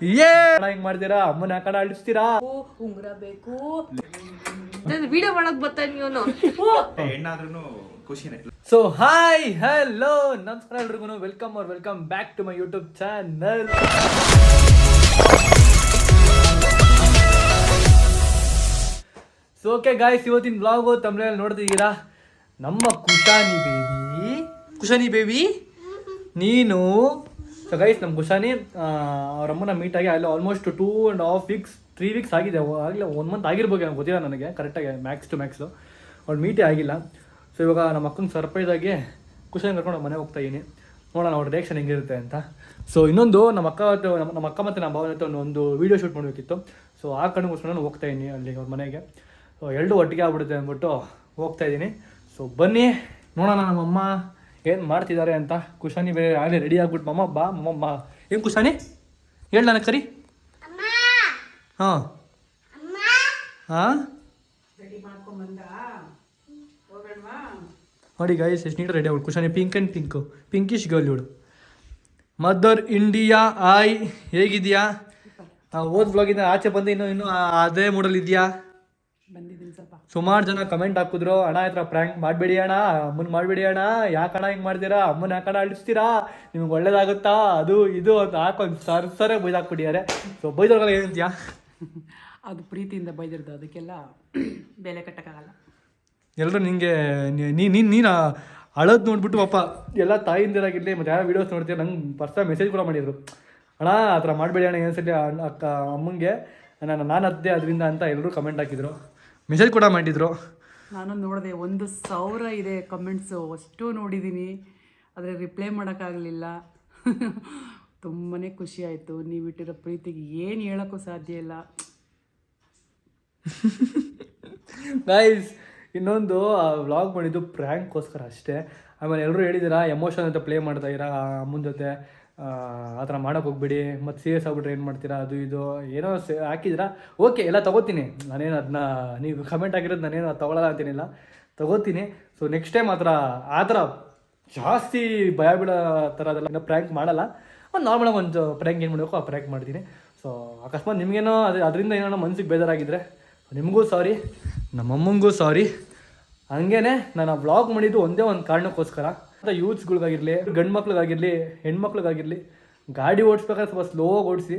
ಏ ಹಿಂಗ್ ಮಾಡ್ತೀರಾ? ಅಮ್ಮನ ಯಾಕಣ ಅಳಿಸ್ತೀರಾ? ಉಂಗ್ರ ಬೇಕು ವಿಡಿಯೋ ಮಾಡಕ್ ಬರ್ತಾ ಇವನು ಹೆಣ್ಣಾದ್ರೂ ಖುಷಿನೇ ಸೊ ಹಾಯ್ ಹಲೋ ನಮಸ್ಕಾರ ಎಲ್ರಿಗೂ ವೆಲ್ಕಮ್ ಅವ್ರ welcome back to my YouTube channel so okay guys ಇವತ್ತಿನ ಬ್ಲಾಗ್ ತಮಿಳಲ್ಲಿ ನೋಡ್ತಿದ್ದೀರಾ? ನಮ್ಮ ಕುಶಾನಿ ಬೇಬಿ ಕುಶಾನಿ ಬೇಬಿ ನೀನು ಸೊ ಗೈಸ್ ನಮ್ಮ ಕುಶಾನಿ ಅವ್ರ ಅಮ್ಮನ ಮೀಟ್ ಆಗಿ ಅಲ್ಲಿ almost two and half weeks three weeks ಆಗಿದೆ. ಆಗಲೇ ಒನ್ ಮಂತ್ ಆಗಿರ್ಬೋದು ನಂಗೆ ಗೊತ್ತಿಲ್ಲ ನನಗೆ. ಕರೆಕ್ಟಾಗಿ ಮ್ಯಾಕ್ಸ್ ಟು ಮ್ಯಾಕ್ಸು ಅವ್ಳು ಮೀಟೇ ಆಗಿಲ್ಲ. ಸೊ ಇವಾಗ ನಮ್ಮ ಅಕ್ಕಂಗೆ ಸರ್ಪ್ರೈಸ್ ಆಗಿ ಖುಷಿಯಾಗಿ ಕರ್ಕೊಂಡು ಮನೆಗೆ ಹೋಗ್ತಾ ಇದ್ದೀನಿ ನೋಡೋಣ ಅವ್ರ ರಿಯಾಕ್ಷನ್ ಹೆಂಗಿರುತ್ತೆ ಅಂತ. ಸೊ ಇನ್ನೊಂದು ನಮ್ಮ ಅಕ್ಕ ನಮ್ಮ ನಮ್ಮ ಅಕ್ಕ ಮತ್ತು ನಮ್ಮ ಭಾವನ ಹತ್ರ ಒಂದು ಒಂದು ವೀಡಿಯೋ ಶೂಟ್ ಮಾಡಬೇಕಿತ್ತು. ಸೊ ಆ ಕಣ್ಣಗೋಸ್ಕರ ನಾನು ಹೋಗ್ತಾ ಇದ್ದೀನಿ ಅಲ್ಲಿ ಅವ್ರ ಮನೆಗೆ. ಸೊ ಎರಡು ಒಟ್ಟಿಗೆ ಆಗ್ಬಿಡುತ್ತೆ ಅಂದ್ಬಿಟ್ಟು ಹೋಗ್ತಾ ಇದ್ದೀನಿ ಸೊ ಬನ್ನಿ, ನೋಡೋಣ ನಮ್ಮಮ್ಮ ಏನು ಮಾಡ್ತಿದ್ದಾರೆ ಅಂತ ಕುಶಾನಿ ಬೇರೆ ಆಗಲೇ ರೆಡಿ ಆಗ್ಬಿಟ್ಟು ಮಮ್ಮ ಬಾ ಮಮ್ಮ ಏನು ಕುಶಾನಿ? ಹೇಳ ನನಗೆ ಕರಿ. ಹಾಂ. ಹಾಂ? ನೋಡಿ ಗಾಯ್ಸ್ ಎಷ್ಟು ನೀಟ್ ರೆಡಿ ಅವಳು Kushani pink and pink pinkish girl ಇವಳು. ಮದರ್ ಇಂಡಿಯಾ ಆಯ್ ಹೇಗಿದೆಯಾ? ಓದ್ ಬ್ಲಾಗಿಂದ ಆಚೆ ಬಂದು ಇನ್ನು ಇನ್ನು ಅದೇ ಮೂಡಲ್ ಇದೆಯಾ? ಸುಮಾರು ಜನ ಕಮೆಂಟ್ ಹಾಕಿದ್ರು ಅಣ್ಣ ಹತ್ರ ಪ್ರ್ಯಾಂಕ್ ಮಾಡಬೇಡಿ ಅಣ್ಣ ಅಮ್ಮನ ಮಾಡಬೇಡಿ ಅಣ್ಣ ಯಾಕೆ ಅಣ್ಣ ಹಿಂಗೆ ಮಾಡ್ತೀರಾ ಅಮ್ಮನ ಯಾಕಣ ಅಳಿಸ್ತೀರಾ ನಿಮ್ಗೆ ಒಳ್ಳೇದಾಗುತ್ತಾ ಅದು ಇದು ಅಂತ ಹಾಕೊಂಡು ಸರ್ ಸರೇ ಬೈದಾಕ್ಬಿಟ್ಟಿದ್ದಾರೆ ಸೊ ಬೈದವ್ರಿಗೆಲ್ಲ ಏನಂತೀಯಾ ಅದು ಪ್ರೀತಿಯಿಂದ ಬೈದಿರೋದು ಅದಕ್ಕೆಲ್ಲ ಬೆಲೆ ಕಟ್ಟಕ್ಕಾಗಲ್ಲ. ಎಲ್ಲರೂ ನಿಂಗೆ ನೀ ನೀನು ನೀನು ಅಳೋದು ನೋಡ್ಬಿಟ್ಟು ಪಾಪ ಎಲ್ಲ ತಾಯಿಂದಿರಾಗಿರಲಿ ಮತ್ತೆ ಯಾವ ವೀಡಿಯೋಸ್ ನೋಡ್ತೀವಿ ನಂಗೆ ಪರ್ಸನಲ್ ಮೆಸೇಜ್ ಕೂಡ ಮಾಡಿದ್ರು. ಅಣ್ಣ ಆ ಥರ ಮಾಡಬೇಡಿ ಅಣ್ಣ ಏನು ಅಣ್ಣ ಅಕ್ಕ ಅಮ್ಮಂಗೆ ನಾನು ನಾನು ಅದ್ದೇ ಅದರಿಂದ ಅಂತ ಎಲ್ಲರೂ ಕಮೆಂಟ್ ಹಾಕಿದ್ರು. ಮೆಸೇಜ್ ಕೂಡ ಮಾಡಿದ್ರು. ನಾನು ನೋಡಿದೆ ಒಂದು ಸಾವಿರ ಇದೆ ಕಮೆಂಟ್ಸು ಅಷ್ಟು ನೋಡಿದ್ದೀನಿ ಆದರೆ ರಿಪ್ಲೈ ಮಾಡೋಕ್ಕಾಗಲಿಲ್ಲ. ತುಂಬಾ ಖುಷಿ ಆಯಿತು. ನೀವು ಇಟ್ಟಿರೋ ಪ್ರೀತಿಗೆ ಏನು ಹೇಳೋಕ್ಕೂ ಸಾಧ್ಯ ಇಲ್ಲ. ಗೈಸ್ ಇನ್ನೊಂದು ವ್ಲಾಗ್ ಮಾಡಿದ್ದು ಪ್ರ್ಯಾಂಕ್ಗೋಸ್ಕರ ಅಷ್ಟೇ. ಆಮೇಲೆ ಎಲ್ಲರೂ ಹೇಳಿದ್ದೀರಾ ಎಮೋಷನ್ ಅಂತ ಪ್ಲೇ ಮಾಡ್ತಾ ಇರಾ ಅಮ್ಮನ ಜೊತೆ? ಆ, ಥರ ಮಾಡೋಕೆ ಹೋಗ್ಬೇಡಿ. ಮತ್ತು ಸೀರಿಯಸ್ ಆಗ್ಬಿಟ್ರೆ ಏನು ಮಾಡ್ತೀರಾ? ಅದು ಇದು. ಏನೋ ಸೇ ಓಕೆ ಎಲ್ಲ ತಗೋತೀನಿ. ನಾನೇನು ಅದನ್ನ ನೀವು ಕಮೆಂಟ್ ಆಗಿರೋದು ನಾನೇನು ಅದು ತೊಗೊಳಲ್ಲ ಅಂತೇನಿಲ್ಲ. ತಗೋತೀನಿ. ಸೊ ನೆಕ್ಸ್ಟ್ ಟೈಮ್ ಆ ಥರ ಆ ಥರ ಜಾಸ್ತಿ ಭಯ ಬೀಳೋ ಥರ ಅದೆಲ್ಲ ಪ್ರ್ಯಾಂಕ್ ಮಾಡಲ್ಲ. ಒಂದು ನಾರ್ಮಲಾಗಿ ಒಂದು ಪ್ರ್ಯಾಂಕ್ ಏನು ಮಾಡಬೇಕು ಆ ಪ್ರ್ಯಾಂಕ್ ಮಾಡ್ತೀನಿ. ಸೊ ಅಕಸ್ಮಾತ್ ನಿಮಗೇನೋ ಅದು ಅದರಿಂದ ಏನೋ ಮನಸ್ಸಿಗೆ ಬೇಜಾರಾಗಿದ್ದರೆ ನಿಮಗೂ ಸಾರಿ ನಮ್ಮಮ್ಮಂಗೂ ಸಾರಿ ಹಂಗೇ ನಾನು ಆ ವ್ಲಾಗ್ ಮಾಡಿದ್ದು ಒಂದೇ ಒಂದು ಕಾರಣಕ್ಕೋಸ್ಕರ. ಯೂತ್ಸ್ಗಳಿಗಾಗಿರಲಿ ಗಂಡು ಮಕ್ಳಿಗಾಗಿರಲಿ ಹೆಣ್ಮಕ್ಳಿಗಾಗಿರಲಿ, ಗಾಡಿ ಓಡಿಸ್ಬೇಕಾದ್ರೆ ಸ್ವಲ್ಪ ಸ್ಲೋ ಓಡಿಸಿ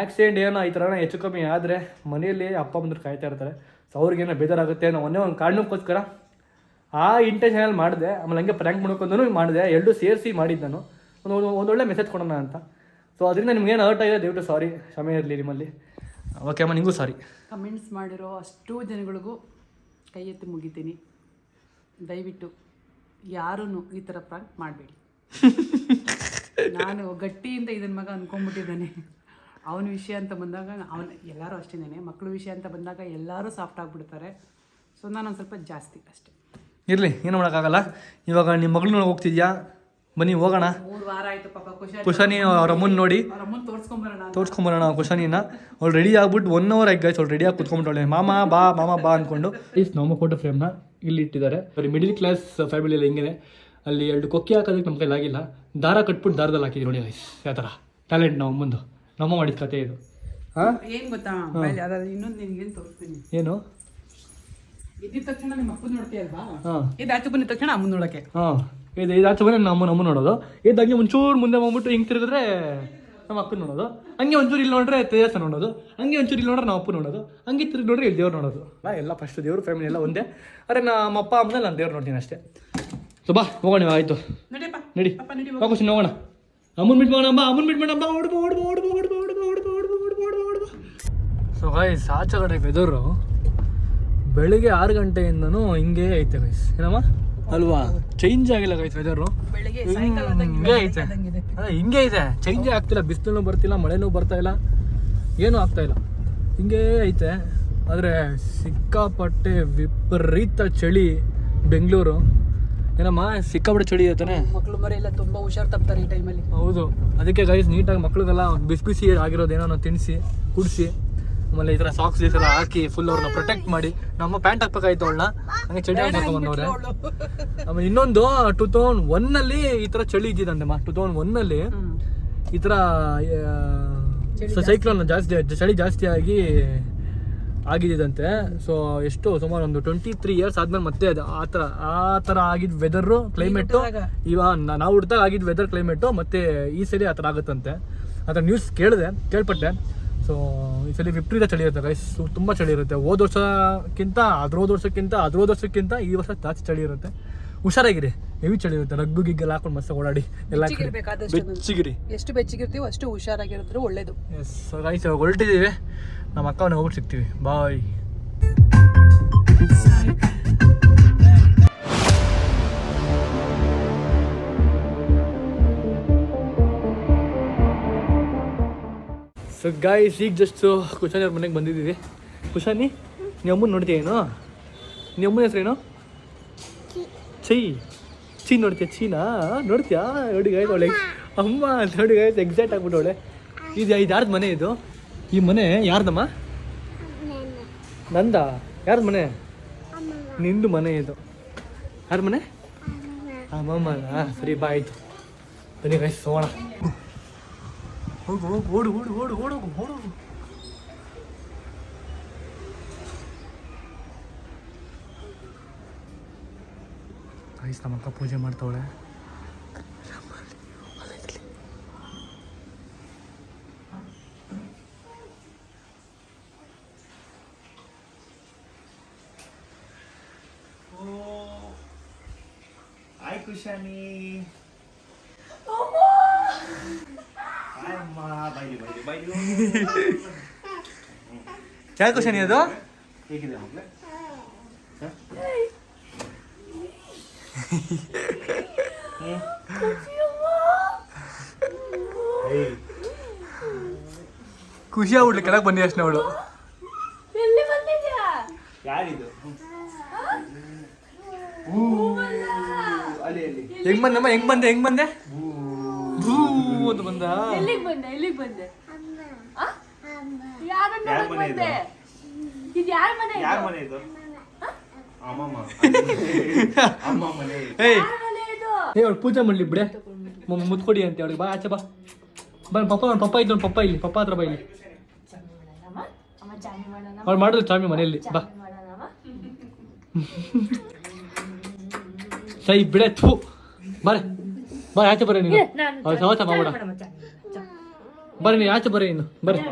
ಆಕ್ಸಿಡೆಂಟ್ ಏನೋ ಈ ಥರ ಹೆಚ್ಚು ಕಮ್ಮಿ ಆದರೆ ಮನೆಯಲ್ಲಿ ಅಪ್ಪ ಬಂದ್ರು ಕಾಯ್ತಾ ಇರ್ತಾರೆ. ಸೊ ಅವ್ರಿಗೇನೋ ಬೇಜಾರಾಗುತ್ತೆ ಅನ್ನೋ ಒಂದೇ ಒಂದು ಕಾರಣಕ್ಕೋಸ್ಕರ ಆ ಇಂಟೆನ್ಷನಲ್ಲಿ ಮಾಡಿದೆ. ಆಮೇಲೆ ಹಂಗೆ ಪ್ರ್ಯಾಂಕ್ ಮಾಡ್ಕೊಂಡು ಮಾಡಿದೆ. ಎರಡು ಸೇರಿಸಿ ಮಾಡಿದ್ದು ನಾನು. ಒಂದು ಒಂದೊಳ್ಳೆ ಮೆಸೇಜ್ ಕೊಡೋಣ ಅಂತ. ಸೊ ಅದರಿಂದ ನಿಮ್ಗೇನು ಹರ್ಟ್ ಆಗಿದೆ? ದಯವಿಟ್ಟು ಸಾರಿ ಕ್ಷಮೆ ಇರಲಿ ನಿಮ್ಮಲ್ಲಿ. ಓಕೆ ಅಮ್ಮ, ನಿಮಗೂ ಸಾರಿ ಕಮೆಂಟ್ಸ್ ಮಾಡಿರೋ ಅಷ್ಟು ಜನಗಳಿಗೂ ಕೈ ಎತ್ತಿ ಮುಗಿತೀನಿ. ದಯವಿಟ್ಟು. ಯಾರೂ ಈ ಥರ ಪ್ರಾಂಕ್ ಮಾಡಬೇಡಿ. ನಾನು ಗಟ್ಟಿಯಿಂದ ಇದನ್ನ ಮಗ ಅಂದ್ಕೊಂಡ್ಬಿಟ್ಟಿದ್ದಾನೆ ಅವನ ವಿಷಯ ಅಂತ ಬಂದಾಗ ಅವನ ಎಲ್ಲರೂ ಅಷ್ಟೇನೆ ಮಕ್ಕಳ ವಿಷಯ ಅಂತ ಬಂದಾಗ ಎಲ್ಲರೂ ಸಾಫ್ಟ್ ಆಗಿಬಿಡ್ತಾರೆ. ಸೊ ನಾನು ಒಂದು ಸ್ವಲ್ಪ ಜಾಸ್ತಿ ಅಷ್ಟೇ. ಇರಲಿ, ಏನು ಮಾಡೋಕ್ಕಾಗಲ್ಲ. ಇವಾಗ ನಿಮ್ಮ ಮಗಳನ್ನ ಹೋಗ್ತಿದ್ಯಾ? ಬನ್ನಿ ಹೋಗೋಣ. ಮೂರು ವಾರ ಆಯಿತು ಪಾಪ ಖುಷಿ ಕುಶಾನಿ ಅವ್ರ ಅಮ್ಮನ ನೋಡಿ. ಅವ್ರ ಅಮ್ಮನ ತೋರಿಸ್ಕೊಂಬರೋಣ ತೋರಿಸ್ಕೊಂಬರೋಣ ಕುಶಾನಿನ ಅವ್ಳು ರೆಡಿ ಆಗ್ಬಿಟ್ಟು ಒನ್ ಅವರ್ ಆಗಿ ಗೈಸ್ ಅವ್ಳು ರೆಡಿ ಆಗಿ ಕುತ್ಕೊಂಡ್ಬಿಟ್ಟು ಮಾಮ ಬಾ ಮಾಮ ಬಾ ಅನ್ಕೊಂಡು. ಇಸ್ ನಮ್ಮ ಫೋಟೋ ಫ್ರೇಮ್ನ ಇಲ್ಲಿ ಇಟ್ಟಿದ್ದಾರೆ. ಬರೀ ಮಿಡಿಲ್ ಕ್ಲಾಸ್ ಫ್ಯಾಮಿಲಿ ಎಲ್ಲ ಹೆಂಗಿದೆ. ಅಲ್ಲಿ ಎರಡು ಕೊಕ್ಕಿ ಹಾಕೋದಕ್ಕೆ ನಮ್ಮ ಕೈಲಾಗಿಲ್ಲ ದಾರ ಕಟ್ಬಿಟ್ಟು ದಾರದಲ್ಲಿ ಹಾಕಿದ್ರು ನೋಡಿ ಗೈಸ್ ಯಾವ ಥರ ಟ್ಯಾಲೆಂಟ್ ನಾವು ಮುಂದೆ ನಮ್ಮ ಮಾಡಿದ ಕತೆ ಇದು. ಹಾಂ ಏನು ಗೊತ್ತಾ? ಇನ್ನೊಂದು ನಿನಗೇನು ತೋರಿಸ್ತೀನಿ. ಏನು? ಇದ್ದಿದ ತಕ್ಷಣ ನಿಮ್ಮ ಅಪ್ಪ ನೋಡ್ತೀಯಲ್ವಾ? ಇದು ಆಚೆ ಬಂದಿದ ತಕ್ಷಣ ಅಮ್ಮನ ನೋಡೋಕ್ಕೆ. ಹಾಂ. ಇದು ಇದು ಆಚೆ ಬಂದರೆ ನಮ್ಮ ನಮ್ಮ ನೋಡೋದು ಇದು ಹಂಗೆ ಒಂಚೂರು ಮುಂದೆ ಬಂದ್ಬಿಟ್ಟು ಹಿಂಗೆ ತಿರುಗಿದ್ರೆ ನಮ್ಮ ಅಪ್ಪನ ನೋಡೋದು ಹಂಗೆ ಒಂಚೂರು ಇಲ್ಲಿ ನೋಡ್ರೆ ತೇಜಸ್ ನೋಡೋದು ಹಂಗೆ ಒಂಚೂರು ಇಲ್ಲಿ ನೋಡ್ರೆ ನಮ್ಮ ಅಪ್ಪ ನೋಡೋದು ಹಂಗೆ ತಿರುಗಿ ನೋಡ್ರೆ ಇಲ್ಲಿ ದೇವ್ರು ನೋಡೋದು ನಾ ಎಲ್ಲ ಫಸ್ಟ್ ದೇವ್ರ ಫ್ಯಾಮಿಲಿ ಎಲ್ಲ ಒಂದೇ ಅರೆ ನಮ್ಮ ಅಪ್ಪ ಅಮ್ಮ ನಾನು ದೇವ್ರು ನೋಡ್ತೀನಿ ಅಷ್ಟೇ ಸೊ ಬಾ ಹೋಗೋಣ ಆಯಿತು ನಡಿ ಖುಷಿ ಹೋಗೋಣ ಅಮ್ಮನ್ ಬಿಟ್ಟು ಮಾಡೋಣ ಬಾ ಅಮ್ಮನ್ ಬಿಟ್ಟು ಮೇಡಮ್ ಬಾ ಓಡ್ಬೋ ಓಡ್ಬೋ ಓಡ್ಬೋ ಓಡ್ಬೋ ಓಡ್ಬೋ ಓಡ್ಬೋ ಓಡ್ಬೋ ಓಡ್ಬೋ ಓಡ್ಬೋ ಓಡ್ಬಾ ಸೊ ಗೈಸ್ ಆಚೆ ಕಡೆ ಬೆದರು ಬೆಳಿಗ್ಗೆ ಆರು ಗಂಟೆಯಿಂದನೂ ಹಿಂಗೆ ಐತೆ ಗೈಸ್ ಏನಮ್ಮ ಅಲ್ವಾ? ಚೇಂಜ್ ಆಗಿಲ್ಲ ಗೈಸ್ ವೆದರ್ ಬೆಳಿಗ್ಗೆ ಹಿಂಗೆ ಐತೆ. ಅದೇ ಹಿಂಗೆ ಇದೆ ಚೇಂಜ್ ಆಗ್ತಿಲ್ಲ ಬಿಸಿಲು ಬರ್ತಿಲ್ಲ ಮಳೆನೂ ಬರ್ತಾ ಇಲ್ಲ. ಏನೂ ಆಗ್ತಾ ಇಲ್ಲ. ಹಿಂಗೆ ಐತೆ. ಆದರೆ ಸಿಕ್ಕಾಪಟ್ಟೆ ವಿಪರೀತ ಚಳಿ ಬೆಂಗಳೂರು. ಏನಮ್ಮ ಸಿಕ್ಕಾಪಟ್ಟೆ ಚಳಿ ಇರ್ತಾನೆ ಮಕ್ಕಳು ಮರಿ ಎಲ್ಲ ತುಂಬ ಹುಷಾರು ತಪ್ತಾರೆ ಈ ಟೈಮಲ್ಲಿ ಹೌದು. ಅದಕ್ಕೆ ಗೈಸ್ ನೀಟಾಗಿ ಮಕ್ಳಿಗೆಲ್ಲ ಬಿಸಿ ಬಿಸಿ ಆಗಿರೋದೇನೋ ತಿನ್ನಿಸಿ ಕುಡಿಸಿ. ಆಮೇಲೆ ಈ ಥರ ಸಾಕ್ಸ್ ಈ ಎಲ್ಲ ಹಾಕಿ ಫುಲ್ ಅವ್ರನ್ನ ಪ್ರೊಟೆಕ್ಟ್ ಮಾಡಿ. ನಮ್ಮ ಪ್ಯಾಂಟ್ ಹಾಕ್ಬೇಕಾಯ್ತು ಅವಳನ್ನ. ಹಂಗೆ ಚಳಿ ಹಾಕ್ಬೇಕು ಬಂದವ್ರೆ ಆಮೇಲೆ ಇನ್ನೊಂದು ಟೂ ತೌಸಂಡ್ ಒನ್ನಲ್ಲಿ ಈ ಥರ ಚಳಿ ಇದ್ದಿದ್ದಂತೆ ಮಾ. ಟೂ ತೌಸಂಡ್ ಒನ್ನಲ್ಲಿ ಈ ಥರ ಸೊ ಸೈಕ್ಲೋನ್ ಜಾಸ್ತಿ ಚಳಿ ಜಾಸ್ತಿ ಆಗಿ ಆಗಿದ್ದಂತೆ ಸೊ ಎಷ್ಟು ಸುಮಾರು ಒಂದು ಟ್ವೆಂಟಿ ತ್ರೀ ಇಯರ್ಸ್ ಆದ್ಮೇಲೆ ಮತ್ತೆ ಅದು ಆ ಥರ ಆ ಥರ ಆಗಿದ್ದ ವೆದರು ಕ್ಲೈಮೇಟು. ಇವಾಗ ನಾವು ಹುಡ್ದಾಗ ಆಗಿದ್ದ ವೆದರ್ ಕ್ಲೈಮೇಟು ಮತ್ತೆ ಈ ಸರಿ ಆ ಥರ ಆಗುತ್ತಂತೆ. ಆ ಥರ ನ್ಯೂಸ್ ಕೇಳಿದೆ ಕೇಳ್ಪಟ್ಟೆ. ಸೊ ಈ ಸಲ ವಿಪರೀತ ಚಳಿ ಇರುತ್ತೆ ಗೈಸ್ ತುಂಬ ಚಳಿ ಇರುತ್ತೆ. ಹೋದ ವರ್ಷಕ್ಕಿಂತ ಅದ್ರ ಹೋದ ವರ್ಷಕ್ಕಿಂತ ಅದ್ರ ಹೋದ ವರ್ಷಕ್ಕಿಂತ ಈ ವರ್ಷ ಜಾಸ್ತಿ ಚಳಿ ಇರುತ್ತೆ. ಹುಷಾರಾಗಿರಿ. ಹೆವಿ ಚಳಿ ಇರುತ್ತೆ. ರಗ್ಗು ಗಿಗ್ಗೆಲ್ಲ ಹಾಕೊಂಡು ಮಸ್ತ ಓಡಾಡಿ. ಎಲ್ಲ ಬೆಚ್ಚಿಗಿರಿ. ಎಷ್ಟು ಬೆಚ್ಚಗಿರ್ತೀವೋ ಅಷ್ಟು ಹುಷಾರಾಗಿರೋದ್ರೆ ಒಳ್ಳೇದು. ಎಸ್ ಗೈಸ್ ಇವಾಗ ಹೊರಟಿದ್ದೀವಿ ನಮ್ಮ ಅಕ್ಕವನ್ನ ಹೋಗ್ಬಿಟ್ಟು ಸಿಗ್ತೀವಿ. ಬಾಯ್ ಸೊ ಗಾಯ್ಸ್ ಈಗ ಜಸ್ಟ್ ಕುಶಾನಿ ಅವ್ರ ಮನೆಗೆ ಬಂದಿದ್ದೀವಿ. ಕುಶಾನಿ ನೀವು ಅಮ್ಮನ ನೋಡ್ತೀಯೇನು ನೀ ಅಮ್ಮನ ಹೆಸರೇನು ಚೈ. ಚೀ ನೋಡ್ತೀಯ? ಚೀನಾ? ನೋಡ್ತೀಯಾ? ನೋಡಿ ಗಾಯ್ಸ್ ಅವಳೆ. ಅಮ್ಮ, ನೋಡಿ ಗಾಯ್ಸ್ ಎಕ್ಸಾಕ್ಟ್ ಆಗ್ಬಿಟ್ಟು ಅವಳೆ. ಇದು ಇದು ಯಾರ್ದು ಮನೆ ಇದು? ಈ ಮನೆ ಯಾರ್ದಮ್ಮ? ನಂದ? ಯಾರ್ದು ಮನೆ? ನಿಂದು ಮನೆ ಇದು. ಯಾರ ಮನೆ? ಅಮ್ಮಮ್ಮನ. ಸರಿ ಬಾ ಬನ್ನಿ ಗಾಯ್ಸ್ ಹೋಗೋಣ ಹೋಗು ಹೋಗು ಓಡು ಓಡು ಓಡು ಓಡೋಗು ಓಡೋಗು ಗೈಸ್ ನಮ್ಮ ಪೂಜೆ ಮಾಡ್ತಾವಳೆ ಹಾಯ್ ಕುಶಾನಿ ಹಾಯ್ ಅಮ್ಮ ಬೈಲಿ ಬೈಲಿ ಬೈಲಿ ಯಾಕೆ ಖುಷಿ ಅದು? ಹೇಗಿದೆ ಮಗ್ಳೆ ಖುಷಿ ಆಗ್ಬಿಡ್ಲಿ ಕೆಳಗೆ ಬನ್ನಿ ಅಷ್ಟೇ ಅವಳು. ಯಾರಿದು? ಹೆಂಗ್ ಬಂದಮ್ಮ ಹೆಂಗ್ ಬಂದೆ? ಹೆಂಗ್ ಬಂದೆ? ಅಂತ ಬಂದ. ಎಲ್ಲಿಗೆ ಬಂದೆ ಎಲ್ಲಿಗೆ ಬಂದೆ? ಯಾರ್ ಮನೆ ಇದು? ಇದು? ಯಾರ ಮನೆ ಇದು? ಯಾರ ಮನೆ ಇದು? ಅಮ್ಮಮ್ಮ. ಅಮ್ಮ ಮನೆ ಏಯ್. ಯಾರ್ ಮನೆ ಇದು? ಏ ಅವ್ಳು ಪೂಜೆ ಮಾಡ್ಲಿ ಬಿಡೆ. ಮಮ್ಮ ಮುತ್ಕೊಡಿ ಅಂತ ಅವಳಿಗೆ. ಬಾ ಆಚೆ ಬಾ. ಬಾ ಪಪ್ಪ ಅವ್ನ ಪಪ್ಪ ಇದ್ದು ಪಪ್ಪ ಇಲ್ಲಿ. ಪಪ್ಪ ಹತ್ರ ಬಾ ಇಲ್ಲಿ. ಅವ್ಳು ಮಾಡಿದ್ರು ಚಾಮಿ ಮನೆಯಲ್ಲಿ. ಬಾ. ಸೈ ಬಿಡೆ ಥೂ. ಬರ್ರಿ ಬಾ ಆಚೆ ಬರ್ರಿ ನೀನು. ನಾನು ಅವ್ಳು ಸವಾಸ ಮಾಡ್ಬೇಡ. ಬರ್ರಿ ನೀವು ಆಚೆ ಬರ್ರಿ ಇನ್ನು ಬರ್ರಿ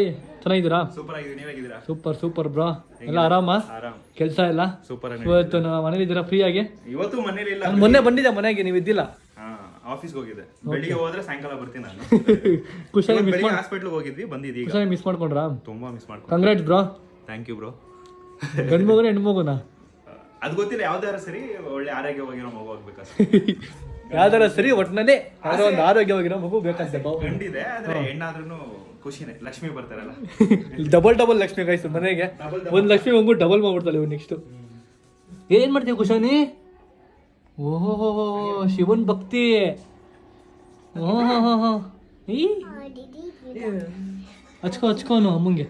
ಏಯ್ ಚೆನ್ನಾಗಿದ್ದೀರಾ? ಸೂಪರ್ ಆಗಿದೆ ನೀವೇ ಹೇಗಿದ್ದೀರಾ ಸೂಪರ್ ಸೂಪರ್ ಬ್ರೋ. ಎಲ್ಲ ಆರಾಮ? ಆರಾಮ್. ಕೆಲಸ ಎಲ್ಲ? ಸೂಪರ್ ಇವತ್ತು ನಾ ಮನೇಲಿ ಇದ್ದೀರಾ ಫ್ರೀ ಆಗಿ? ಇವತ್ತು ಮನೇಲಿ ಇಲ್ಲ. ನಾನು ಮೊನ್ನೆ ಬಂದಿದ್ದೆ ಮನೆಗೆ ನೀವು ಇದ್ದಿಲ್ಲ? ಆಫೀಸ್ಗೆ ಹೋಗಿದ್ದೆ. ಬೆಳಿಗ್ಗೆ ಹೋದ್ರೆ ಸಾಯಂಕಾಲ ಬರ್ತೀನಿ ನಾನು. ಖುಷಿಯಾಗಿ ಮಿಸ್ ಮಾಡಿ ಹಾಸ್ಪಿಟ್ಲ್ಗೆ ಹೋಗಿದ್ವಿ ಬಂದಿದ್ದೀವಿ ಈಗ. ಖುಷಿಯಾಗಿ ಮಿಸ್ ಮಾಡ್ಕೊಂಡ್ರಾ? ತುಂಬಾ ಮಿಸ್ ಮಾಡ್ಕೊಂಡು congrat bro. Thank you bro ಗಂಡು ಮಗುನ ಹೆಣ್ಣು ಮಗುನ ಅದು ಗೊತ್ತಿಲ್ಲ ಯಾವ್ದಾರ ಸರಿ ಒಳ್ಳೆ ಆರೋಗ್ಯವಾಗಿರೋ ಮಗು ಆಗ್ಬೇಕಷ್ಟೇ ಯಾವ್ದಾರ ಸರಿ ಒಟ್ಟಿನಲ್ಲಿ ಯಾವ್ದೋ ಒಂದು ಆರೋಗ್ಯವಾಗಿರೋ ಮಗು ಬೇಕಾಗ್ತದೆ. ಗಂಡಿದೆ ಆದ್ರೆ ಹೆಣ್ಣಾದ್ರೂ ಖುಷಿನೇ ಲಕ್ಷ್ಮಿ ಬರ್ತಾರಲ್ಲ. ಡಬಲ್ ಡಬಲ್ ಲಕ್ಷ್ಮಿ ಕಾಯ್ತು ಮನೆಗೆ. ಒಂದು ಲಕ್ಷ್ಮಿ ಮಗು ಡಬಲ್ ಮಾಡ್ಬಿಡ್ತಾಳೆ ಇವ್ ನೆಕ್ಸ್ಟ್ ಏನ್ ಮಾಡ್ತೀವಿ ಕುಶಾನಿ? ಓಹೋ ಶಿವನ್ ಭಕ್ತಿ. ಓಹೋ ಈ ಹಚ್ಕೋ ಹಚ್ಕೋನು ಅಮ್ಮಂಗೆ.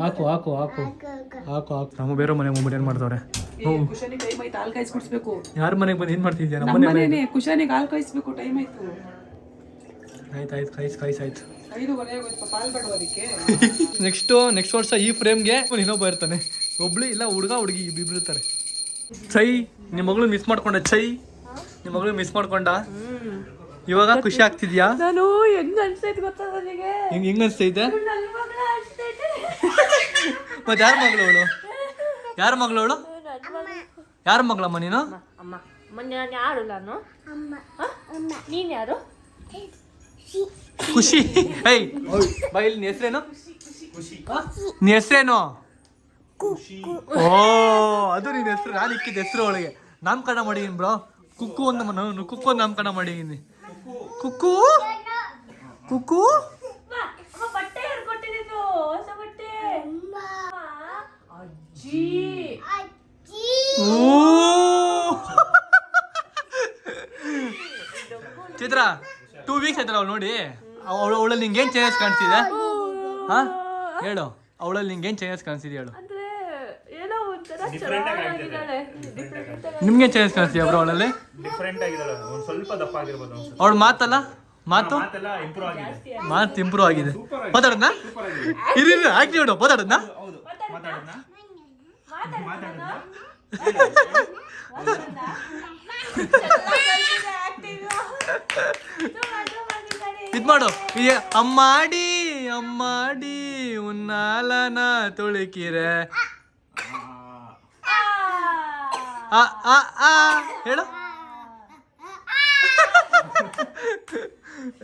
ಹಾಕು ಹಾಕು ಹಾಕು. ಹಾಕು ಹಾಕು. ನಮ್ಮ ಬೇರೆ ಮನೆ ಹೋಗ್ಬಿಟ್ಟು ಏನ್ ಮಾಡ್ತಾವ್ರೆ? ಕುಶಾನಿ ಟೈಮ್ ಆಯ್ತು ಹಾಲು ಕಾಯಿಸ್ಬಿಡ್ಸ್ಬೇಕು. ಯಾರ ಮನೆಗೆ ಬಂದು ಏನು ಮಾಡ್ತಿದ್ಯಾ? ನಮ್ಮ ಮನೆ ಮನೇನೆ ಕುಶಾನಿಗೆ ಹಾಲು ಕಾಯಿಸ್ಬೇಕು ಟೈಮ್ ಆಯ್ತು. ಆಯ್ತು ಆಯ್ತು ಕಾಯ್ಸ್ ಕಾಯ್ಸ್ ಆಯ್ತು. ನೆಕ್ಸ್ಟು ನೆಕ್ಸ್ಟ್ ವರ್ಷ ಈ ಫ್ರೇಮ್ಗೆ ಇನ್ನೊಬ್ಬ ಇರ್ತಾನೆ. ಒಬ್ಳು ಇಲ್ಲ ಹುಡುಗ ಹುಡುಗಿ ಇಬ್ಬಿಬ್ರು ಇರ್ತಾರೆ. ಚೈ ನಿಮ್ಮ ಮಗಳು ಮಿಸ್ ಮಾಡ್ಕೊಂಡ ಚೈ ನಿಮ್ಮ ಮಗಳು ಮಿಸ್ ಮಾಡ್ಕೊಂಡ? ಇವಾಗ ಖುಷಿ ಆಗ್ತಿದ್ಯಾ? ನಾನು ಹೆಂಗ್ ಅನ್ಸೈತ್ ಗೊತ್ತಾ ನನಗೆ? ಹಿಂಗ್ ಹಿಂಗ್ ಅನ್ಸ್ತೈತೆ ನನ್ನ ಮತ್ತೆ ಯಾರ ಮಗಳು ಅವಳು? ಯಾರ ಮಗಳು ಅವಳು? ಯಾರ ಮಗಳಮ್ಮ ನೀನು? ಅಮ್ಮ ಮೊನ್ನೆ ನಾನು ಯಾರು ನಾನು? ನೀನ್ ಯಾರು? ಖುಷಿ. ಹೇ ಬಾ ಇಲ್ಲಿ ನಿನ್ ಹೆಸ್ರೇನು? ಆ? ನಿನ್ ಹೆಸ್ರೇನು? ಓ ಅದು ನಿನ್ನ ಹೆಸರು. ನಾನು ಇಕ್ಕಿದ ಹೆಸರು ಒಳಗೆ ನಾಮಕರಣ ಮಾಡಿದೀನಿ ಬ್ರೋ. ಕುಕ್ಕು ಒಂದು ನಾನು ಕುಕ್ಕು ಒಂದು ನಾಮಕರಣ ಮಾಡಿದೀನಿ. ಕುಕ್ಕು? ಕುಕ್ಕು? ಅಮ್ಮ ಬಟ್ಟೆ ಯಾರು ಕೊಟ್ಟಿದ್ದು ಹೊಸ ಬಟ್ಟೆ? ಅಮ್ಮ, ಅಜ್ಜಿ. ಓ. ಚಿತ್ರ ಟೂ ವೀಕ್ಸ್ ಆಯ್ತಲ್ಲ ಅವ್ಳು ನೋಡಿ? ಅವಳು ಅವಳಲ್ಲಿ ನಿಂಗೇನು ಏನು ಚೇಂಜಸ್ ಕಾಣಿಸ್ತಿದೆ ಹಾ? ಹೇಳು. ಅವಳಲ್ಲಿ ನಿಂಗೇನು ಏನು ಚೇಂಜಸ್ ಕಾಣಿಸ್ತಿದೆ ಹೇಳು. ಒಂಥರ ಚೆನ್ನಾಗಿದ್ದಾಳೆ ಡಿಫ್ರೆಂಟ್ ನಿಮ್ಗೆ ಚೇಂಜ್ ಕಾಣಿಸ್ತೀಯ ಬ್ರೋ ಅವಳಲ್ಲಿ? ಡಿಫ್ರೆಂಟ್ ಒಂದು ಸ್ವಲ್ಪ ದಪ್ಪ ಆಗಿರ್ಬೋದು ಅನ್ಸುತ್ತೆ ಅವಳು ಮಾತಲ್ಲ? ಮಾತು? ಮಾತೆಲ್ಲ ಇಂಪ್ರೂವ್ ಆಗಿದೆ. ಮಾತು ಇಂಪ್ರೂವ್ ಆಗಿದೆ. ಸೂಪರ್ ಆಗಿದೆ. ಮಾತಾಡೋಣ ಸೂಪರ್ ಆಗಿದೆ. ಇರಿ ಇರಿ ಆಕ್ಟಿವ್ ಮಾತಾಡೋಣ ಹೌದು. ಮಾತಾಡೋಣ ಮಾತಾಡೋಣ ಇದ್ ಮಾಡು. ಅಮ್ಮಾಡಿ ಅಮ್ಮಾಡಿ ಉನ್ನಾಲನ ತುಳುಕಿರೆ. ಆ ಆ ಆ. ಹೇಳು.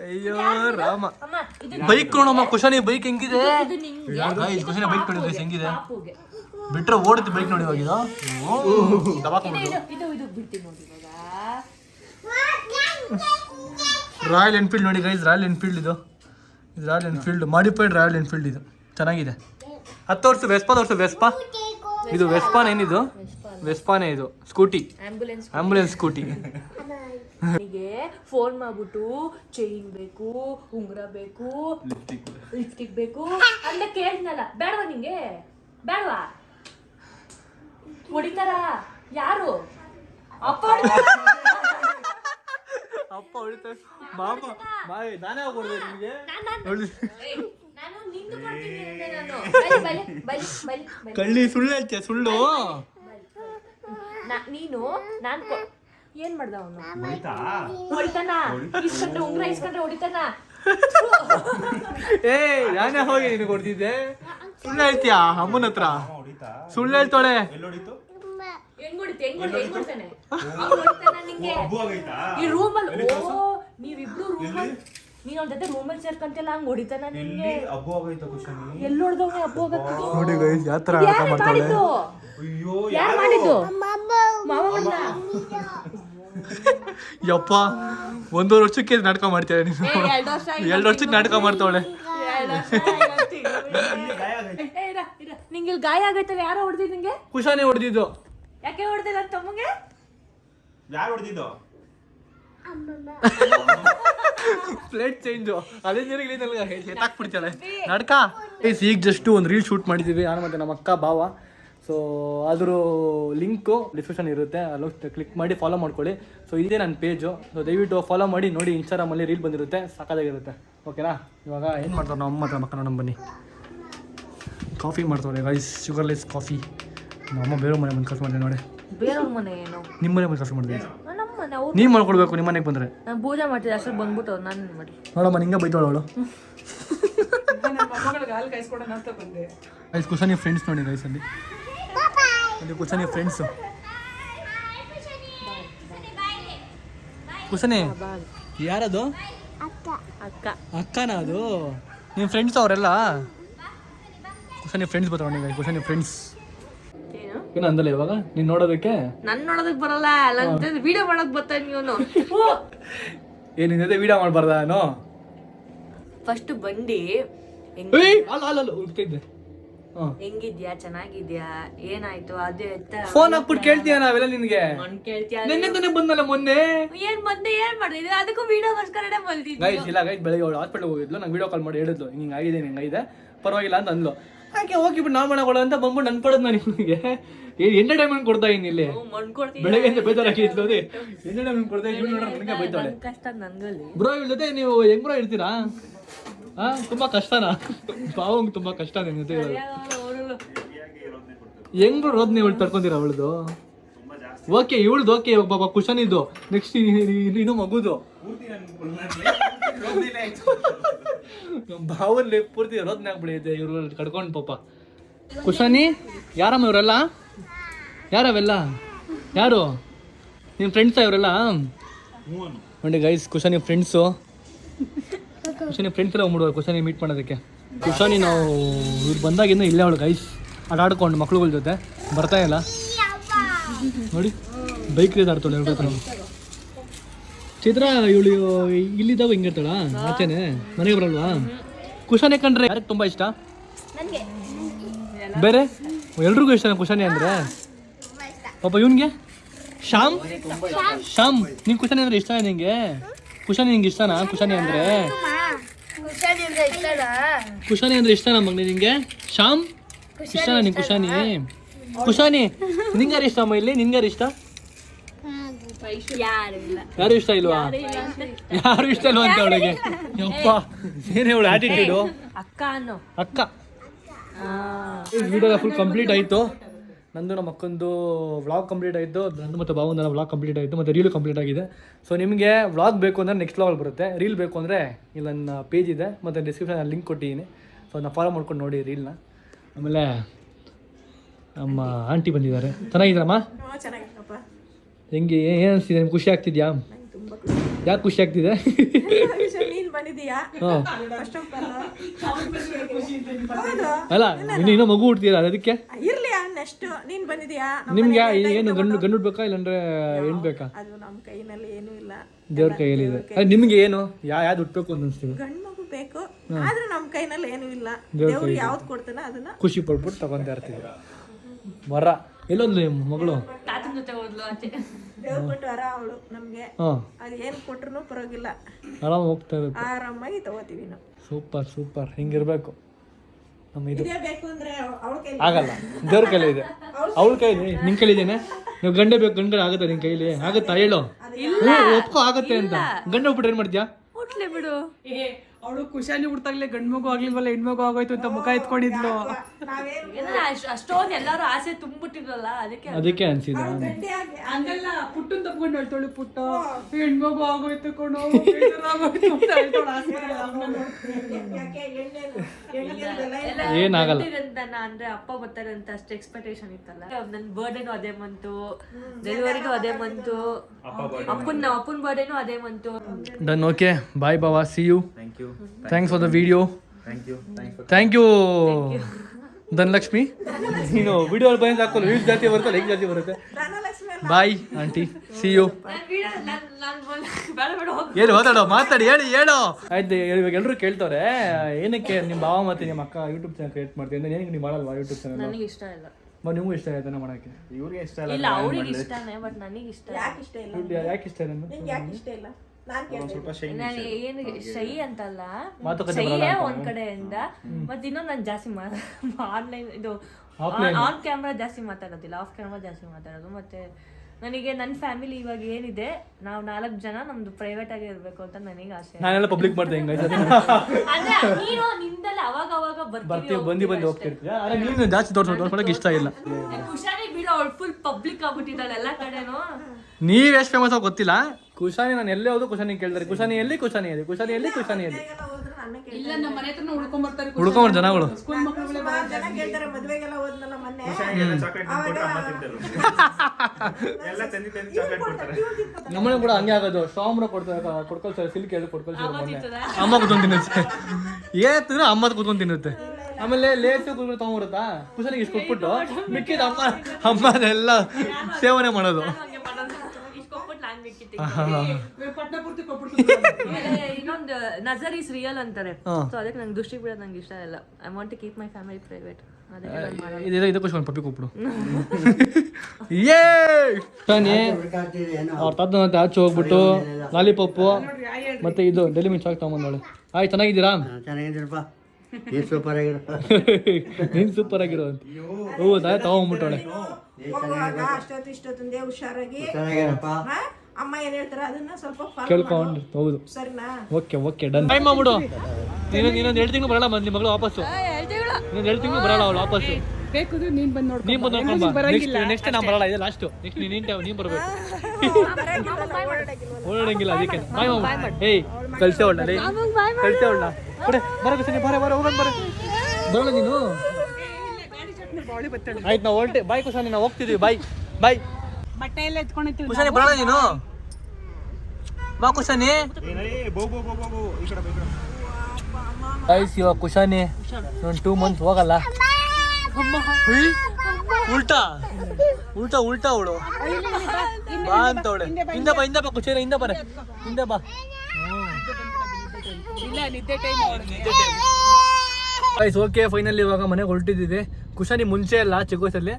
ಅಯ್ಯೋ, ರಾಮ. ಬೈಕ್ ನೋಡಮ್ಮ ಕುಶನಿ ಬೈಕ್ ಹೆಂಗಿದೆ? ಕುಶನಿ ಬೈಕ್ ನೋಡಿ guys ಹೆಂಗಿದೆ? ಬಿಟ್ರೆ ಓಡುತ್ತೆ ಬೈಕ್ ನೋಡಿ ಇವಾಗ ಇದು. ರಾಯಲ್ ಎನ್ಫೀಲ್ಡ್ ನೋಡಿ ಗೈಸ್ ರಾಯಲ್ ಎನ್ಫೀಲ್ಡ್ ಇದು. ಇದು Royal Enfield, modified Royal Enfield ಇದು. ಚೆನ್ನಾಗಿದೆ. ಹತ್ತು ವರ್ಷ, ವೆಸ್ಪಾ ವರ್ಷ ವೆಸ್ಪಾ. ಇದು ವೆಸ್ಪಾನ್ ಏನಿದು? ವೆಸ್ಪಾನೇ ಇದು. ಸ್ಕೂಟಿ ಆಂಬ್ಯುಲೆನ್ಸ್ ಆಂಬುಲೆನ್ಸ್ ಸ್ಕೂಟಿ ನನಗೆ ಫೋನ್ ಮಾಡ್ಬಿಟ್ಟು ಚೈನ್ ಬೇಕು ಉಂಗುರ ಬೇಕು ಲಿಪ್ಸ್ಟಿಕ್ ಬೇಕು. ಅಂತ ಕೇಳಿದ್ನಲ್ಲ ಬೇಡವಾ ನಿಂಗೆ? ಬೇಡವಾ? ಹೊಡಿತಾರ? ಯಾರು? ಅಪ್ಪ? ಅಪ್ಪ ಹೊಡಿತಾರೆ ಮಾಮ ಮಾಯ್ ನಾನೇ ಹೋಗ್ಬಿಡ್ದೆ ನಿಮಗೆ ನಾನ್- ನಿಂದು ಕೊಡ್ತೀನಿ ನಾನು. ಬಲಿ, ಬಲಿ, ಬಲಿ, ಬಲಿ, ಬಲಿ. ಕಳ್ಳಿ ಸುಳ್ಳು ಹೇಳ್ತೀಯ ಸುಳ್ಳು? ನೀನು ನಾನ್ ಏನ್ ಮಾಡ್ದ ಅವನು? ಹೊಡಿತಾನ? ಇಸ್ಕೊಂಡ್ರೆ ಉಂಗ್ರ ಇಸ್ಕೊಂಡ್ರೆ ಹೊಡಿತಾನ? ಏ ನಾನೇ ಹೋಗಿ ನಿನಗೆ ಕೊಡ್ತಿದ್ದೆ? ಸುಳ್ಳು ಹೇಳ್ತೀಯಾ ಅಮ್ಮನ ಹತ್ರ? ಸುಳ್ಳು ಹೇಳ್ತಾಳೆ. ಈ ರೂಮಲ್ಲಿ ಓ ನೀವಿಬ್ರು ರೂಮಲ್ಲಿ ನೀನ್ ಅವ್ನ ಜೊತೆ ರೂಮಲ್ಲಿ ಸೇರ್ಕಂತೆಲ್ಲ ಹಂಗ್ ಹೊಡಿತಾನ ನಿಂಗೆ ಎಲ್ಲಿ ಹಬ್ಬ ಆಗೈತಾ ಕುಶನಿ ಎಲ್ಲಿ ಹೊಡೆದವ್ನೆ ಹಬ್ಬ ಹೋಗತ್ತಿದ್ದು ನೋಡಿ ಗೈಸ್ ಯಾವ ಥರ ಆಟ ಯಾರು ಮಾಡ್ತಾಳೆ ಮಾಡಿದ್ದು? ಅಯ್ಯೋ ಯಾರು ಮಾಡಿದ್ದು? ಮಾವ ಬಂದ ಯಪ್ಪ ಒಂದೂವರೆ ವರ್ಷಕ್ಕೆ ನಾಟಕ ಮಾಡ್ತೀಯ ನೀನು? ಏ, ಎರಡ್ ವರ್ಷ ಆಯ್ತು. ಎರಡು ವರ್ಷಕ್ಕೆ ನಾಟಕ ಮಾಡ್ತಾವಳೆ. ಎರಡ್ ವರ್ಷ ಆಯ್ತು. ಇಲ್ಲಿ ಗಾಯ ಆಗೈತೆ ಏ, ಇರ, ಇರ. ನಿಂಗೆ ಇಲ್ಲಿ ಗಾಯ ಆಗೈತಲ್ಲ ಯಾರೋ ಹೊಡೆದಿದ್ದು ನಿಂಗೆ? ಕುಶಾನೆ ಹೊಡೆದಿದ್ದು. ಯಾಕೆ ಹೊಡೆದಿಲ್ಲ ತಮ್ಮಗೆ? ಯಾರು ಹೊಡೆದಿದ್ದು? ಪ್ಲೇಟ್ ಚೇಂಜು ಅದೇ ನೀರಿಗೆ ಎತ್ತಾಕ್ಬಿಡ್ತಾಳೆ ನಡ್ಕ. ಏಸ್ ಈಗ ಜಸ್ಟ್ ಒಂದು ರೀಲ್ ಶೂಟ್ ಮಾಡಿದ್ದೀವಿ ನಾನು ಮತ್ತೆ ನಮ್ಮ ಅಕ್ಕ ಭಾವ. ಸೊ ಅದ್ರ ಲಿಂಕು ಡಿಸ್ಕ್ರಿಪ್ಷನ್ ಇರುತ್ತೆ. ಅಲ್ಲಿ ಕ್ಲಿಕ್ ಮಾಡಿ ಫಾಲೋ ಮಾಡ್ಕೊಳ್ಳಿ. ಸೊ ಇದೇ ನನ್ನ ಪೇಜು ಸೊ ದಯವಿಟ್ಟು ಫಾಲೋ ಮಾಡಿ ನೋಡಿ ಇನ್ಸ್ಟಾಗ್ರಾಮಲ್ಲಿ ರೀಲ್ ಬಂದಿರುತ್ತೆ. ಸಾಕಾಗಿರುತ್ತೆ ಓಕೆನಾ ಇವಾಗ ಏನು ಮಾಡ್ತಾರೆ ನಮ್ಮ ಅಮ್ಮ ಮಕ್ಕಳ ನಮ್ಮ ಬನ್ನಿ. ಕಾಫಿ ಮಾಡ್ತಾರೆ ರೈಸ್ ಶುಗರ್ಲೆಸ್ ಕಾಫಿ ನಮ್ಮ ಅಮ್ಮ ಬೇರೆ ಮನೆ ಬಂದು ಕಾಫಿ ಮಾಡಿದೆ ನೋಡಿ. ಬೇರೆ ಮನೆ ಏನು? ನಿಮ್ಮ ಮನೆ ಬಂದು ಕಾಫಿ ಮಾಡಿದೆ ನೀವು ಮಾಡ್ಕೊಡ್ಬೇಕು ನಿಮ್ಮ ಮನೆಗೆ ಬಂದರೆ. ನಾನು ಪೂಜೆ ಮಾಡ್ತಿದ್ದೆ ಅಷ್ಟು ಬಂದ್ಬಿಟ್ಟು ನಾನು ಮಾಡಿ. ನೋಡಮ್ಮ ನಿಂಗೆ ಬೈತಾಳು ಅವಳು. ಐಸ್ ಕುಶನಿ ಫ್ರೆಂಡ್ಸ್ ನೋಡಿ ರೈಸ್ ಅಲ್ಲಿ. ಅಲ್ಲಿ ಕುಶನಿ ಫ್ರೆಂಡ್ಸು ಕುಶನಿ ಯಾರದು? ಅಕ್ಕ. ಅಕ್ಕನ ಅದು? ನಿಮ್ಮ ಫ್ರೆಂಡ್ಸ್ ಅವರೆಲ್ಲ? ಕುಶನಿ ಫ್ರೆಂಡ್ಸ್ ಬರ್ತಾವ ನೀವು ಕುಶನಿ ಫ್ರೆಂಡ್ಸ್ ಏನು ಅಂದಲ್ಲ ಇವಾಗ? ನೀನ್ ನೋಡೋದಕ್ಕೆ? ನನ್ ನೋಡೋದಕ್ ಬರಲ್ಲ ನನ್ನ ವಿಡಿಯೋ ಮಾಡಕ್ ಬರ್ತಾನೆ ಇವನು. ಏನು ಜೊತೆ ವಿಡಿಯೋ ಮಾಡ್ಬಾರ್ದ ನಾನು ಫಸ್ಟ್ ಬಂಡಿ ಹೆಂಗ್ ಏಯ್ ಅಲ್ಲ ಅಲ್ಲ ಅಲ್ಲ ಹಾಂ. ಹೆಂಗಿದ್ಯಾ ಚೆನ್ನಾಗಿದ್ಯಾ ಏನಾಯ್ತು ಅದು ಎತ್ತ? ಫೋನ್ ಹಾಕ್ಬಿಟ್ಟು ಕೇಳ್ತೀಯ ನಾವೆಲ್ಲ ನಿನಗೆ? ಕೇಳ್ತೀಯ ನಿನ್ನೆ ತಾನೇ ಬಂದಲ್ಲ ಮೊನ್ನೆ? ಏನ್ ಮೊನ್ನೆ ಏನ್ ಮಾಡಿದ್ವಿ ಅದಕ್ಕೂ ವಿಡಿಯೋಗೋಸ್ಕರನೇ ಬಂದಿದ್ವಿ ಗೈಸ್ ಇಲ್ಲ ಗೈಸ್ ಬೆಳಗ್ಗೆ ಅವಳು ಹಾಸ್ಪಿಟಲ್ ಹೋಗಿದ್ಲು ನಂಗೆ ವಿಡಿಯೋ ಕಾಲ್ ಮಾಡಿ ಹೇಳಿದ್ಲು. ಹಿಂಗೆ ಆಗಿದೆ ಹಿಂಗಾಗಿದೆ ಪರವಾಗಿಲ್ಲ ಅಂತ ಅಂದ್ಲು. ಹಾಗೆ ಹೋಗಿ ಬಿಟ್ಟು ನಾವು ಮಾಡೋಣ ಅಂತ ಬಂದ್ಬಿಟ್ಟು ನನ್ ಪಡೆದ್ ನಾನು ನಿಮಗೆ ಎಂಟರ್ಟೈನ್ಮೆಂಟ್ ಕೊಡ್ತಾ ಇದ್ದೀನಿ ಇಲ್ಲಿ. ಬೆಳಗ್ಗೆಯಿಂದ ಬೇಜಾರಾಗಿದ್ಲು ಅದೇ ಎಂಟರ್ಟೈನ್ಮೆಂಟ್ ಕೊಡ್ತಾ ಇದ್ದೀನಿ ನೋಡೋಣ ನನಗೆ ಬೈತಾಳೆ. ಬ್ರೋ ಇವ್ರ ಜೊತೆ ನೀವು ಹೆಂಗ್ ಬ್ರೋ ಇರ್ತೀರಾ? ಹಾ ತುಂಬಾ ಕಷ್ಟನಾ? ಪಾವಂಗ್ ತುಂಬಾ ಕಷ್ಟ ನಿನ್ ಜೊತೆ ಇರೋದು. ಹೆಂಗ್ ಬ್ರೋ ರೋದ್ ನೀವು ತಡ್ಕೊಂತೀರ ಅವಳದು? ಓಕೆ ಇವಳ್ದು ಓಕೆ ಒಬ್ಬ ಬಾಬಾ ಕುಶನ್ ಇದ್ದು ನೆಕ್ಸ್ಟ್ ಇನ್ನು ಮಗುದು. ಬಾವಲ್ಲಿ ಪೂರ್ತಿ ರೋದ್ನಾಗ ಆಗ್ಬಿಡಿದೆ ಇವ್ರು ಕಡ್ಕೊಂಡು ಪಾಪ. ಕುಶಾನಿ, ಯಾರಮ್ಮ ಇವರೆಲ್ಲ? ಯಾರವೆಲ್ಲ? ಯಾರು? ನಿಮ್ಮ ಫ್ರೆಂಡ್ಸ ಇವರೆಲ್ಲ? ನೋಡಿ guys Kushani friends Kushani friends ಎಲ್ಲ ಹೋಗ್ಬಿಡುವ ಕುಶಾನಿ ಮೀಟ್ ಮಾಡೋದಕ್ಕೆ. ಕುಶಾನಿ ನಾವು ಇವ್ರು ಬಂದಾಗಿಂದ ಇಲ್ಲೇ ಅವಳು ಗೈಸ್ ಆಟ ಆಡ್ಕೊಂಡು ಮಕ್ಳುಗಳ ಜೊತೆ ಬರ್ತಾ ಇಲ್ಲ. ನೋಡಿ ಬೈಕ್ ರೇಸ್ ಆಡ್ತಾಳೆ ಚಿತ್ರ ಇವಳು ಇಲ್ಲಿದ್ದಾಗ ಹಿಂಗಿರ್ತಾಳ? ಆಚೆನೆ ಮನೆಗೆ ಬರಲ್ವಾ? ಕುಶಾನೆ ಕಂಡ್ರೆ ಯಾರಿಗೆ ತುಂಬ ಇಷ್ಟ? ಬೇರೆ? ಎಲ್ರಿಗೂ ಇಷ್ಟ ಕುಶಾನೆ ಅಂದ್ರೆ? ಪಾಪ ಇವನ್ಗೆ? ಶ್ಯಾಮ್? ಶ್ಯಾಮ್. ನಿಂಗೆ ಕುಶಾನೆ ಅಂದ್ರೆ ಇಷ್ಟ ನಿಂಗೆ? ಕುಶಾನೆ ನಿಂಗೆ ಇಷ್ಟನಾ ಕುಶಾನೆ ಅಂದ್ರೆ? ಕುಶಾನಿ ಅಂದ್ರೆ ಇಷ್ಟನಾ? ಮಗ್ನಿ ನಿಂಗೆ? ಶ್ಯಾಮ್? ಇಷ್ಟನಾ ನಿಂಗೆ ಕುಶಾನಿ? ಕುಶಾನಿ ನಿಂಗಾರ ಇಷ್ಟ ಅಮ್ಮ ಇಲ್ಲಿ? ನಿನ್ಗಾರ ಇಷ್ಟ? ಯಾರು ಇಷ್ಟ ಇಲ್ವಾ? ಯಾರು ಇಷ್ಟ. ಇಲ್ವಾ ಅಂತ ಅವಳಿಗೆ? ಯಪ್ಪ ಏನೇ ಅವಳು ಆಟಿಟ್ಯೂಡು ಅಕ್ಕ ಅನ್ನೋ. ಅಕ್ಕ. ವಿಡಿಯೋ ಫುಲ್ ಕಂಪ್ಲೀಟ್ ಆಯಿತು. ನಂದು ನಮ್ಮ ಅಕ್ಕಂದು ವ್ಲಾಗ್ ಕಂಪ್ಲೀಟ್ ಆಯಿತು. ನಂದು ಮತ್ತು ಭಾವಂದ ವ್ಲಾಗ್ ಕಂಪ್ಲೀಟ್ ಆಯಿತು. ಮತ್ತು ರೀಲ್ ಕಂಪ್ಲೀಟ್ ಆಗಿದೆ. ಸೊ ನಿಮಗೆ ವ್ಲಾಗ್ ಬೇಕು ಅಂದರೆ ನೆಕ್ಸ್ಟ್ ವ್ಲಾಗ್ ಬರುತ್ತೆ. ರೀಲ್ ಬೇಕು ಅಂದರೆ ಇಲ್ಲಿ ನನ್ನ ಪೇಜ್ ಇದೆ. ಮತ್ತು ಡಿಸ್ಕ್ರಿಪ್ಷನ್ ಲಿಂಕ್ ಕೊಟ್ಟಿದ್ದೀನಿ. ಸೊ ಅದನ್ನ ಫಾಲೋ ಮಾಡ್ಕೊಂಡು ನೋಡಿ ರೀಲ್ನ ಆಮೇಲೆ ನಮ್ಮ ಆಂಟಿ ಬಂದಿದ್ದಾರೆ. ಚೆನ್ನಾಗಿದ್ದಾರಮ್ಮ? ಹೆಂಗೆ ಏನು ಅನಿಸ್ತಿದೆ? ನಿಮ್ಗೆ ಖುಷಿ ಆಗ್ತಿದ್ಯಾ? ಯಾಕೆ ಖುಷಿ ಆಗ್ತಿದೆ? ಅಲ್ಲ ನೀನು ಇನ್ನೂ ಮಗು ಹುಡ್ತೀರಾ ಅದಕ್ಕೆ? ಇರ್ಲಿ ನೆಕ್ಸ್ಟ್ ನೀನ್ ಬಂದಿದ್ಯಾ? ನಮ್ ನಿಮ್ಗೆ ಏನು ಗಂಡು ಗಂಡು ಬೇಕಾ ಇಲ್ಲಾಂದ್ರೆ ಹೆಣ್ಣು ಬೇಕಾ ಅದು ನಮ್ಮ ಕೈನಲ್ಲಿ ಏನೂ ಇಲ್ಲ. ದೇವ್ರ ಕೈಯಲ್ಲಿದೆ ಅದೇ ನಿಮ್ಗೆ ಏನು? ಯಾ ಯಾವ್ದು ಹುಟ್ಬೇಕು ಅಂತ ಗಂಡು ಗಂಡ್ ಮಗು ಬೇಕು ಆದ್ರೆ ನಮ್ಮ ಕೈನಲ್ಲಿ ಏನೂ ಇಲ್ಲ. ದೇವ್ರ ಯಾವ್ದು ಕೊಡ್ತಾನ ಅದನ್ನ ಖುಷಿ ಪಡ್ಬಿಟ್ಟು ತಗೊಂತ ಇರ್ತೀವಿ. ಮರ. ಎಲ್ಲೊಂದು ನಿಮ್ಮ ಮಗಳು? ಜೊತೆ ಹೋದ್ಲು ಆಚೆ. ದೇವ್ರು ಕೊಟ್ಟು ವರ ಅವಳು ನಮಗೆ. ಹಾಂ. ಅದು ಏನು ಕೊಟ್ರು ಪರವಾಗಿಲ್ಲ. ಆರಾಮ ಹೋಗ್ತಾ ಇರುತ್ತೆ. ಆರಾಮಾಗಿ ತಗೋತೀವಿ ನಾವು. Super super. ಹಿಂಗಿರ್ಬೇಕು. ನಮ್ಮ ಇದು ಇದೇ ಬೇಕು ಅಂದ್ರೆ ಅವಳ ಆಗಲ್ಲ. ದೇವ್ರ ಕೈಲಿ ಇದೆ. ಅವಳ ಕೈಲಿ ನಿನ್ ಕೈಲಿದೇನೆ ನೀವು ಗಂಡೆ ಬೇಕು ಗಂಡ ಆಗುತ್ತೆ ನಿನ್ ಕೈಲಿ. ಆಗುತ್ತಾ? ಹೇಳು. ಹ್ಞೂ ಒಪ್ಕೋ ಆಗುತ್ತೆ ಅಂತ. ಗಂಡ ಹೋಗ್ಬಿಟ್ಟು ಏನ್ ಮಾಡ್ತೀಯಾ? ಹುಟ್ಲಿ ಬಿಡು. ಅವಳು ಖುಷಾನಿ ಹುಡ್ತಾಗ್ಲೇ ಗಂಡ್ ಮಗು ಆಗ್ಲಿಲ್ವಲ್ಲ ಹೆಣ್ಮಗು ಆಗೋಯ್ತು ಅಂತ ಮುಖ ಎತ್ಕೊಂಡಿದ್ಲು. ಅಷ್ಟೊಂದು ಎಲ್ಲಾರು ಆಸೆ ತುಂಬಿಟ್ಟಿರಲ್ಲ ಅದಕ್ಕೆ ಅದಕ್ಕೆ ಅನ್ಸಿದ. ಗಂಟೆ ಆಗಿ ಹಂಗಲ್ಲ ಪುಟ್ಟನ್ ತಪ್ಕೊಂಡು ಹೇಳ್ತಾಳು ಪುಟ್ಟ. ಹೆಣ್ಮಗು ಆಗೋಯ್ತು ಕಣೋ ಬೇಜಾರಾಗೋಯ್ತು ಅಂತ ಹೇಳ್ತಾಳು ಏನಾಗಲ್ಲ. ಅಂದ್ರೆ ಅಪ್ಪ ಬರ್ತಾರೆ ಅಂತ ಅಷ್ಟು ಎಕ್ಸ್ಪೆಕ್ಟೇಷನ್ ಇತ್ತಲ್ಲ. ನನ್ನ ಬರ್ಡೇನು ಅದೇ ಬಂತು ಡೆಲಿವರಿಗೂ ಅದೇ ಬಂತು ಅಪ್ಪನ ಅಪ್ಪನ ಬರ್ಡೇನು ಅದೇ ಬಂತು done okay bye Bawa see you thank you thanks for the video thank you thank you Dhanalakshmi ನೀನು ವಿಡಿಯೋ ಬಂದು ಹಾಕೋಲ್ಲ ವೀಸ್ ಜಾತಿ ಬರುತ್ತೆ ಹೇಗೆ ಜಾತಿ ಬರುತ್ತೆ. ಬಾಯ್ ಆಂಟಿ ಸಿ ಯು ನಾನ್ ನಾನ್- ನಾನ್ ಏನು ಮಾತಾಡೋ ಮಾತಾಡಿ ಹೇಳಿ ಹೇಳೋ. ಆಯ್ತು ಇವಾಗ ಎಲ್ಲರೂ ಕೇಳ್ತಾರೆ ಏನಕ್ಕೆ ನಿಮ್ಮ ಭಾವ ಮತ್ತೆ ನಿಮ್ಮ ಅಕ್ಕ ಯೂಟ್ಯೂಬ್ ಚಾನಲ್ ಕ್ರಿಯೇಟ್ ಮಾಡ್ತೀನಿ ಅಂದ್ರೆ ಏನಕ್ಕೆ ನೀವು ಮಾಡಲ್ವಾ ಯೂಟ್ಯೂಬ್ ಚಾನಲ್ ನನಗೆ ಇಷ್ಟ ಇಲ್ಲ. ನಿಮಗೂ ಇಷ್ಟ ಆಯ್ತಾನ ಮಾಡಕ್ಕೆ? ಇವ್ರಿಗೆ ಇಷ್ಟ ಇಲ್ಲ ಅವ್ರಿಗೆ ಇಷ್ಟನೇ ಬಟ್ ನನಗೆ ಇಷ್ಟ ಇಲ್ಲ. ಯಾಕೆ ಇಷ್ಟ ಇಲ್ಲ? ಯಾಕೆ ಇಷ್ಟ ಇಲ್ಲ ನಿಂಗೆ ಯಾಕೆ ಇಷ್ಟ ಇಲ್ಲ? ನಾನು ನಾನು ಶೈ ಅಂತಲ್ಲ ಶೈಯೇ ಒಂದ್ ಕಡೆಯಿಂದ ಮತ್ತೆ ಇನ್ನೊಂದು ನಾನು ಜಾಸ್ತಿ ಆನ್ಲೈನ್ ಇದು ಆನ್ ಕ್ಯಾಮ್ರಾ ಜಾಸ್ತಿ ಮಾತಾಡೋದಿಲ್ಲ ಆಫ್ ಕ್ಯಾಮ್ರಾ ಜಾಸ್ತಿ ಮಾತಾಡೋದು. ಮತ್ತೆ ನನಗೆ ನನ್ನ ಫ್ಯಾಮಿಲಿ ಇವಾಗ ಏನಿದೆ ನಾವು ನಾಲ್ಕು ಜನ ನಮ್ದು ಪ್ರೈವೇಟ್ ಆಗಿ ಇರ್ಬೇಕು ಅಂತ ನನಗೆ ಆಸೆ. ನಾನೆಲ್ಲ ಪಬ್ಲಿಕ್ ಮಾಡ್ದೆ ಹೆಂಗ ಅಂದ್ರೆ ನೀನು ನಿಂದಲ್ಲ ಅವಾಗ ಅವಾಗ ಬರ್ತೀವಿ ಬಂದಿ ಬಂದು ಹೋಗ್ತಿರ್ತೀಯ? ಆದ್ರೆ ನೀನು ಜಾಸ್ತಿ ತೋರ್ಸೋ ತೋರ್ಸೋಕೆ ಇಷ್ಟ ಇಲ್ಲ. ಕುಶಾನಿ ಬಿಡು ಅವಳು ಫುಲ್ ಪಬ್ಲಿಕ್ ಆಗ್ಬಿಟ್ಟಿದ್ದಾಳೆ ಎಲ್ಲ ಕಡೆನೂ. ನೀವ್ ಎಷ್ಟು ಫೇಮಸ್ ಆಗಿ ಗೊತ್ತಿಲ್ಲ. ಕುಶಾನಿ ನಾನು ಎಲ್ಲೇ ಹೋದ್ರು ಕುಶಾನಿ ಕೇಳ್ತಾರೆ. ಕುಶಾನಿ ಎಲ್ಲಿ ಕುಶಾನಿ ಎಲ್ಲಿ ಕುಶಾನಿ ಎಲ್ಲಿ ಕುಶಾನಿ ಎಲ್ಲಿ? ಇಲ್ಲ ನಮ್ಮ ಮನೆ ಹತ್ರನೂ ಉಳ್ಕೊಂಡ್ ಬರ್ತಾರೆ ಜನಗಳು. ಸ್ಕೂಲ್ ಮಕ್ಕಳುಗಳೇ ಸುಮಾರು ಜನ ಕೇಳ್ತಾರೆ ಮದ್ವೆಗೆಲ್ಲ ಹೋದ್ನಲ್ಲ ಮೊನ್ನೆ. ಚಾಕ್ಲೇಟ್ ಕೊಟ್ಟರೆ ಅಮ್ಮ ತಿಂತಾರೆ ಎಲ್ಲ ತಂದಿ ತಂದಿ ಚಾಕ್ಲೇಟ್ ಕೊಡ್ತಾರೆ ನಮ್ಮನೆ ಕೂಡ ಹಂಗೆ ಆಗೋದು. ಸೋಮ್ರ ಕೊಡ್ತಾರೆ ಕೊಡ್ಕೊಳ್ತಾರೆ ಸಿಲ್ಕ್ ಹೇಳಿ ಕೊಡ್ಕೊಳ್ತಾರೆ ಮೊನ್ನೆ? ಅಮ್ಮ ಕುತ್ಕೊಂಡು ತಿನ್ನುತ್ತೆ. ಏತಂದ್ರೆ ಅಮ್ಮ ಕುತ್ಕೊಂಡು ತಿನ್ನುತ್ತೆ. ಆಮೇಲೆ ಲೇಸು ಕುತ್ಕೊಂಡು ತಗೊಂಡ್ಬರುತ್ತಾ ಕುಶಾನಿಗೆ ಇಷ್ಟು ಕೊಟ್ಬಿಟ್ಟು ಮಿಕ್ಕಿದ ಅಮ್ಮ ಅಮ್ಮನೆಲ್ಲ ಸೇವನೆ ಮಾಡೋದು. ಇನ್ನೊಂದು ನಜರ್ ಇಸ್ ರಿಯಲ್ ಅಂತಾರೆ. ಸೊ ಅದಕ್ಕೆ ನಂಗೆ ದೃಷ್ಟಿ ಬಿಡೋದು ನಂಗೆ ಇಷ್ಟ ಇಲ್ಲ. I want to keep my family private ಅದಕ್ಕೆ ನಾನ್ ಮಾಡೋದು. ಇದು ಇದು ಕುಶ್ ಪಪ್ಪಿ ಕೊಟ್ಬಿಡು. ಏ ಅವ್ರ ತಾತ ಮತ್ತೆ ಆಚೆ ಹೋಗ್ಬಿಟ್ಟು ಲಾಲಿಪಾಪು ಮತ್ತೆ ಇದು ಡೆಲಿ ಮಿಂಚ್ ಹಾಕಿ ತಗೊಂಬಂದವಳೆ. ಆಯ್ತು ಚೆನ್ನಾಗಿದ್ದೀರಾ? ಚೆನ್ನಾಗಿದ್ದೀರಪ್ಪ. ಏ ಸೂಪರ್ ಆಗಿರೋ. ನೀನ್ ಸೂಪರ್ ಆಗಿರೋ ಅಂತ. ಹೌದಾ ತಗೊಂಡ್ಬಿಟ್ಟವಳೆ ಹೋಗುವಾಗ ಅಷ್ಟೊತ್ತು ಇಷ್ಟೊತ್ತಿಂದೆ ಹುಷಾರಾಗಿ ಚೆನ್ನಾಗಿರಪ್ಪ ಹಾ? ಅಮ್ಮ ಏನ್ ಹೇಳ್ತಾರ? ಅದನ್ನ ಸ್ವಲ್ಪ. ಕೇಳ್ಕೊಂಡು ಹೌದು. ಸರಿನಾ? Okay okay done. ಟೈಮ್ ಮಾಡ್ಬಿಡು ನೀನು ನೀನೊಂದು ಎರಡು ತಿಂಗಳು ಬರಲ್ಲ ನಿಮ್ಮ ಮಗಳು ವಾಪಸ್ಸು. ಇನ್ನೊಂದು ಎರಡು ತಿಂಗಳು ಬರಲ್ಲ ಅವಳು ವಾಪಸ್ಸು. ಬೇಕಿದ್ರೆ ನೀನ್ ಬಂದ್ ನೋಡ್ಕೊ. ನೀನ್ ಬಂದು ನೋಡ್ಕೊಂಡ್ ನೆಕ್ಸ್ಟ್ ನೆಕ್ಸ್ಟ್ ನಾ ಬರಲ್ಲ ಇದೆ ಲಾಸ್ಟ್ ನೆಕ್ಸ್ಟ್ ನೀನ್ ನೀನ್ ನೀನ್ ಬರಬೇಕು. ಓಡಾಡಂಗಿಲ್ಲ ಅದಕ್ಕೆ. ಬಾಯ್ ಮಾಮ ಏಯ್ ಕಳ್ಸೆ ಅವಳ ಕಳ್ಸೆ ಅವಳ ಬರೇ ಬರ ಬಿಸಿನಿ ಬರ ಬರ ಹೋಗೋಣ ಬರ. ಬರಲ್ಲ ನೀನು? ಆಯ್ತು ನಾವು ಹೊರಟೆ. ಬಾಯ್ ಕುಶಾನಿ ನಾವು ಹೋಗ್ತಿದೀವಿ. ಬಾಯ್ ಬಾಯ್ ಬಟ್ಟೆ ಎಲ್ಲ ಎತ್ಕೊಂಡಿರ್ತೀವಿ ಕುಸಾನಿ ಬರೋಣ ನೀನು? ಬಾ ಕುಶಾನಿ. ಗೈಸ್ ಇವಾಗ ಕುಶಾನಿ ಒಂದು ಟೂ ಮಂತ್ ಹೋಗಲ್ಲ. ಉಲ್ಟಾ? ಉಲ್ಟಾ ಉಲ್ಟಾ ಅವಳು. ಬಾ ಅಂತವಳೆ ಹಿಂದೆ ಬಾ ಹಿಂದೆ ಬಾ ಕುಚೇರ ಹಿಂದೆ ಬರ ಹಿಂದೆ ಬಾ. ಓಕೆ ಫೈನಲ್ ಇವಾಗ ಮನೆಗೆ ಹೊರಟಿದ್ದೀವಿ. ಕುಶಾನಿ ಮುಂಚೆ ಎಲ್ಲ ಚಿಕ್ಕ ವಯಸ್ಸಲ್ಲಿ.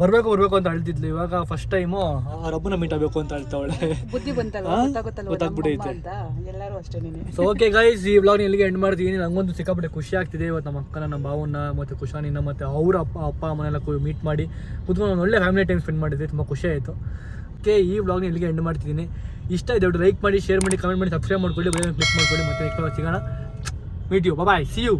ಬರ್ಬೇಕು ಬರ್ಬೇಕು ಅಂತ ಅಳ್ತಿದ್ಲು. ಇವಾಗ ಫಸ್ಟ್ ಟೈಮು ರಬ್ಬನ ಮೀಟ್ ಆಗಬೇಕು ಅಂತ ಅಳ್ತಾವಳೆ ಬುದ್ಧಿ ಬಂತಲ್ಲ ಗೊತ್ತಾಗ್ಬಿಟ್ಟೈತೆ. ಎಲ್ಲರೂ ಅಷ್ಟೇ ಸೊ ಓಕೆ ಗೈಸ್ ಈ ವ್ಲಾಗ್ ಇಲ್ಲಿಗೆ ಎಂಡ್ ಮಾಡ್ತೀನಿ. ನಂಗೊಂದು ಸಿಕ್ಕಾಪಟ್ಟೆ ಖುಷಿ ಆಗ್ತಿದೆ. ಇವತ್ತು ನಮ್ಮ ಅಕ್ಕನ ನಮ್ಮ ಭಾವನ ಮತ್ತು ಕುಶಾನಿನ ಮತ್ತು ಅವ್ರ ಅಪ್ಪ ಅಪ್ಪ ಅಮ್ಮನೆಲ್ಲ ಮೀಟ್ ಮಾಡಿ. ಕುತ್ಕೊಂಡು ಒಂದು ಒಳ್ಳೆ ಫ್ಯಾಮಿಲಿ ಟೈಮ್ ಸ್ಪೆಂಡ್ ಮಾಡಿದ್ವಿ ತುಂಬ ಖುಷಿ ಆಯಿತು. ಓಕೆ ಈ ವ್ಲಾಗ್ ಎಲ್ಲಿಗೆ ಎಂಡ್ ಮಾಡ್ತಿದ್ದೀನಿ. ಇಷ್ಟ ಇದೆ ಲೈಕ್ ಮಾಡಿ ಶೇರ್ ಮಾಡಿ ಕಮೆಂಟ್ ಮಾಡಿ ಸಬ್ಸ್ಕ್ರೈಬ್ ಮಾಡ್ಕೊಳ್ಳಿ ಬೆಲ್ ಕ್ಲಿಕ್ ಮಾಡ್ಕೊಳ್ಳಿ ಮತ್ತೆ ನೆಕ್ಸ್ಟ್ ಸಿಗೋಣ. Meet you bye see you